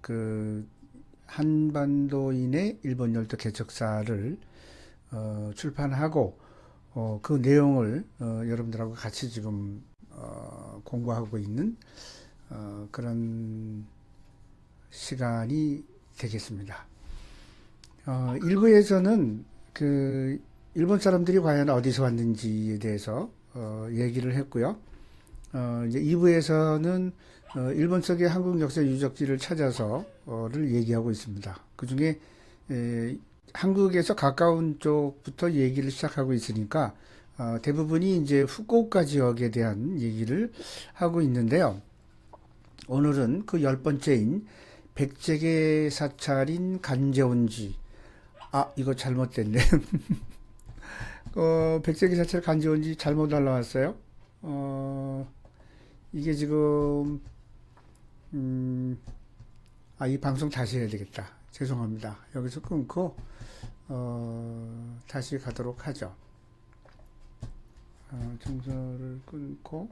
그 한반도인의 일본 열도 개척사를 어, 출판하고 어, 그 내용을 어, 여러분들하고 같이 지금 어, 공부하고 있는 어, 그런 시간이 되겠습니다. 어, 일부에서는 그 일본 사람들이 과연 어디서 왔는지에 대해서 어, 얘기를 했고요. 어, 이제 2부에서는 어, 일본 속의 한국 역사 유적지를 찾아서를 얘기하고 있습니다. 그 중에 에, 한국에서 가까운 쪽부터 얘기를 시작하고 있으니까 어, 대부분이 이제 후쿠오카 지역에 대한 얘기를 하고 있는데요. 오늘은 그 열 번째인 백제계 사찰인 간제온지 아 이거 잘못됐네. 어, 백제계 사찰 간제온지 잘못 날라왔어요. 어, 이게 지금 음, 아, 이 방송 다시 해야 되겠다. 죄송합니다. 여기서 끊고, 어, 다시 가도록 하죠. 어, 정서를 끊고,